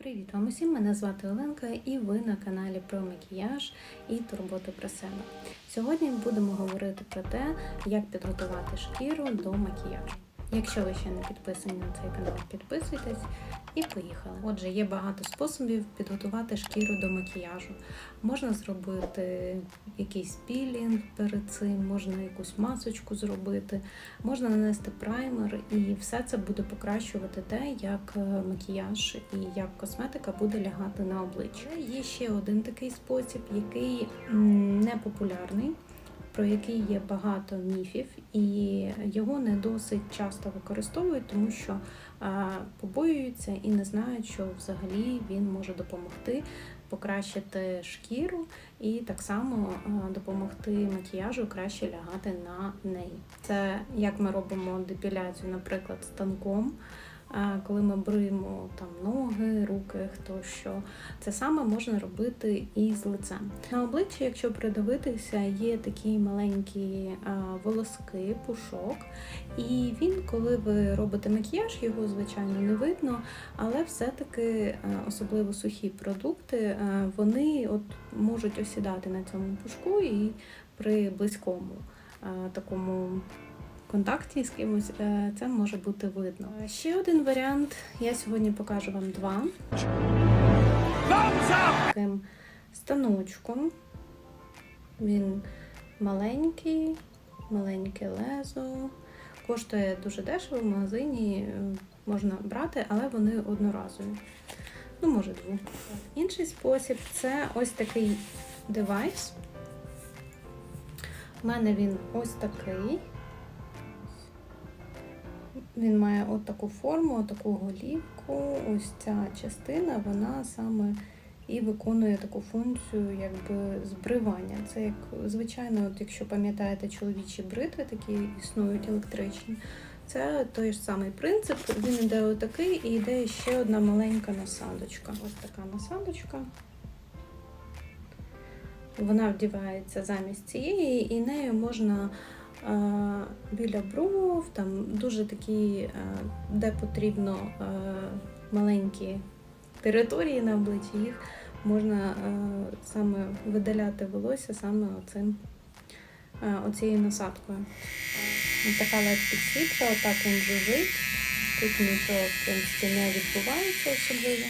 Привіт вам усім! Мене звати Оленка і ви на каналі про макіяж і турботи про себе. Сьогодні будемо говорити про те, як підготувати шкіру до макіяжу. Якщо ви ще не підписані на цей канал, підписуйтесь і поїхали. Отже, є багато способів підготувати шкіру до макіяжу. Можна зробити якийсь пілінг перед цим, можна якусь масочку зробити, можна нанести праймер, і все це буде покращувати те, як е, макіяж і як косметика буде лягати на обличчя. Є ще один такий спосіб, який не популярний про який є багато міфів, і його не досить часто використовують, тому що побоюються і не знають, що взагалі він може допомогти покращити шкіру і так само допомогти макіяжу краще лягати на неї. Це як ми робимо депіляцію, наприклад, станком. Коли ми бриємо там ноги, руки, хто що, це саме можна робити і з лицем. На обличчі, якщо придивитися, є такі маленькі волоски, пушок. І він, коли ви робите макіяж, його звичайно не видно, але все-таки, особливо сухі продукти, вони от можуть осідати на цьому пушку і при близькому такому. Контакті з кимось е, це може бути видно. Е, Ще один варіант. Я сьогодні покажу вам два таким станочком. Він маленький, маленьке лезо. Коштує дуже дешево в магазині, е, можна брати, але вони одноразові. Ну, може, двох. Інший спосіб це ось такий девайс. У мене він ось такий. Він має от таку форму, от таку голівку. Ось ця частина, вона саме і виконує таку функцію якби збривання. Це як звичайно, от якщо пам'ятаєте чоловічі бритви, такі існують електричні. Це той ж самий принцип. Він іде отакий і йде ще одна маленька насадочка. Ось така насадочка. Вона вдівається замість цієї, і нею можна біля бров, там дуже такі, е, де потрібно е, маленькі території на обличчі, їх можна е, саме видаляти волосся саме оцим, е, оцією насадкою. Така лед підсвітка, отак він жужить. Тут нічого в принципі не відбувається особливо.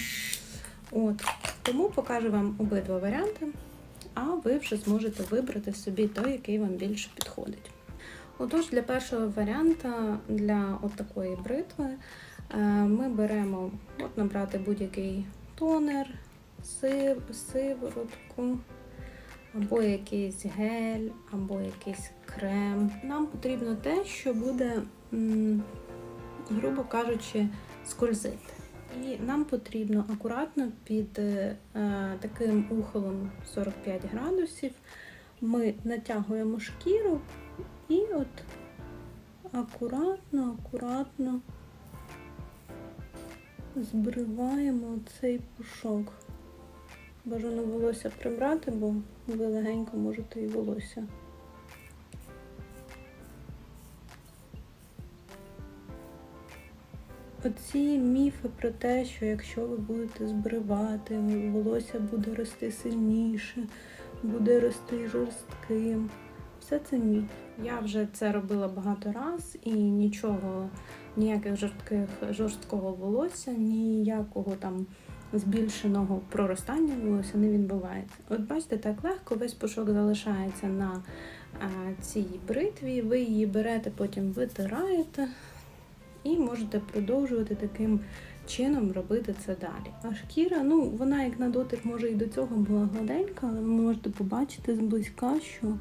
От. Тому покажу вам обидва варіанти, а ви вже зможете вибрати собі той, який вам більше підходить. Отож, для першого варіанта, для от такої бритви, е, ми беремо от набрати будь-який тонер, сив, сиворотку, або якийсь гель, або якийсь крем. Нам потрібно те, що буде, грубо кажучи, скользити. І нам потрібно акуратно під е, таким ухилом 45 градусів ми натягуємо шкіру і от акуратно, акуратно збриваємо цей пушок. Бажано волосся прибрати, бо ви легенько можете і волосся. Оці міфи про те, що якщо ви будете збривати, волосся буде рости сильніше, буде рости жорстким. Все це міф. Я вже це робила багато раз і нічого, ніяких жорстких жорсткого волосся, ніякого там збільшеного проростання волосся не відбувається. От бачите, так легко весь пушок залишається на а, цій бритві, ви її берете, потім витираєте і можете продовжувати таким чином робити це далі. А шкіра, ну вона як на дотик може і до цього була гладенька, але ви можете побачити зблизька, що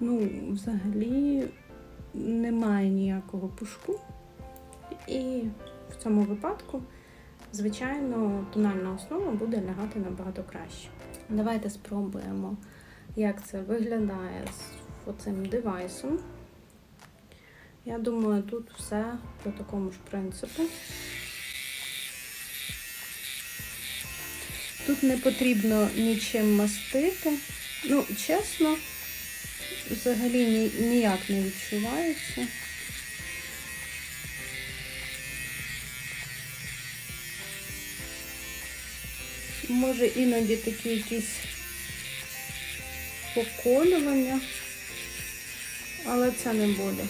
ну, взагалі немає ніякого пушку. І в цьому випадку, звичайно, тональна основа буде лягати набагато краще. Давайте спробуємо, як це виглядає з оцим девайсом. Я думаю, тут все по такому ж принципу. Тут не потрібно нічим мастити. Ну, чесно, взагалі ні- ніяк не відчувається. Може іноді такі якісь поколювання, але це не буде.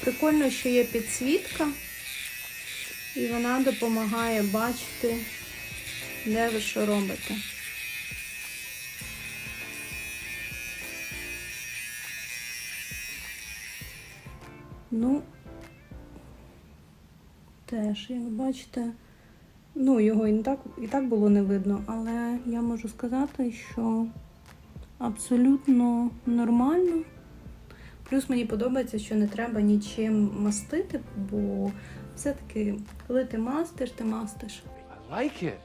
Прикольно, що є підсвітка, і вона допомагає бачити, де ви що робите. Ну, теж, як бачите, ну, його і так, і так було не видно, але я можу сказати, що абсолютно нормально. Плюс мені подобається, що не треба нічим мастити, бо все-таки, коли ти мастиш, ти мастиш. I like it.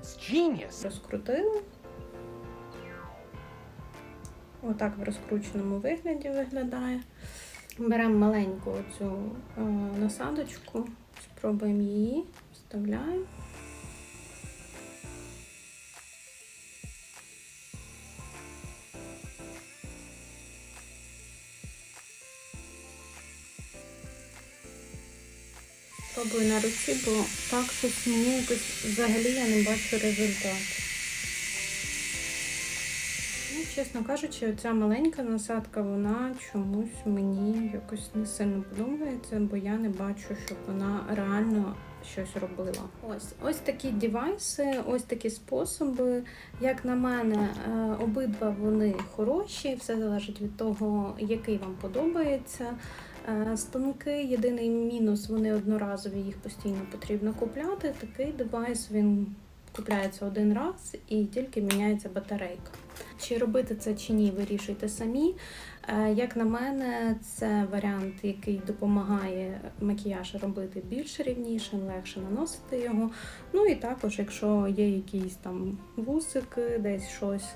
It's genius. Розкрутили. Отак в розкрученому вигляді виглядає. Беремо маленьку цю е, насадочку, спробуємо її, вставляємо. Спробую на руці, бо так щось мені якось взагалі я не бачу результат. Чесно кажучи, ця маленька насадка, вона чомусь мені якось не сильно подобається, бо я не бачу, щоб вона реально щось робила. Ось ось такі девайси, ось такі способи. Як на мене, е, обидва вони хороші, все залежить від того, який вам подобається. Е, Станки, єдиний мінус, вони одноразові, їх постійно потрібно купляти. Такий девайс він купляється один раз і тільки міняється батарейка. Чи робити це чи ні, вирішуйте самі. Е, Як на мене, це варіант, який допомагає макіяж робити більш рівнішим, легше наносити його. Ну і також, якщо є якісь там вусики, десь щось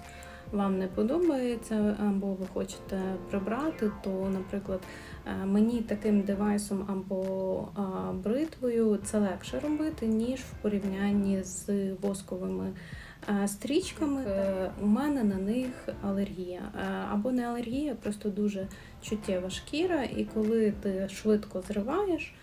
вам не подобається, або ви хочете прибрати, то, наприклад, е, мені таким девайсом або бритвою це легше робити, ніж в порівнянні з восковими е, стрічками. У мене на них алергія. Е, Або не алергія, просто дуже чуттєва шкіра, і коли ти швидко зриваєш.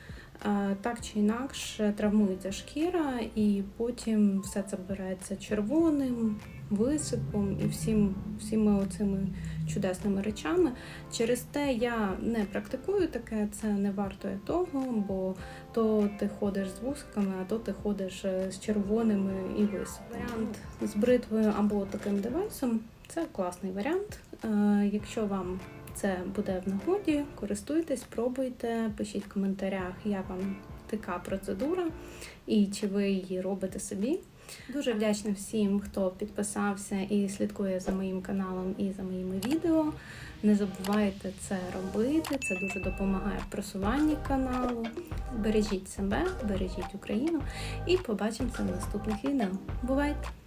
Так чи інакше травмується шкіра, і потім все це береться червоним, висипом і всім, всіми оцими чудесними речами. Через те я не практикую таке, це не вартує того, бо то ти ходиш з вусиками, а то ти ходиш е, з червоними і висипом. Варіант з бритвою або таким девайсом це класний варіант. Е, Якщо вам це буде в нагоді, користуйтесь, пробуйте, пишіть в коментарях, як вам така процедура і чи ви її робите собі. Дуже вдячна всім, хто підписався і слідкує за моїм каналом і за моїми відео. Не забувайте це робити, це дуже допомагає в просуванні каналу. Бережіть себе, бережіть Україну і побачимося в наступних відео. Бувайте!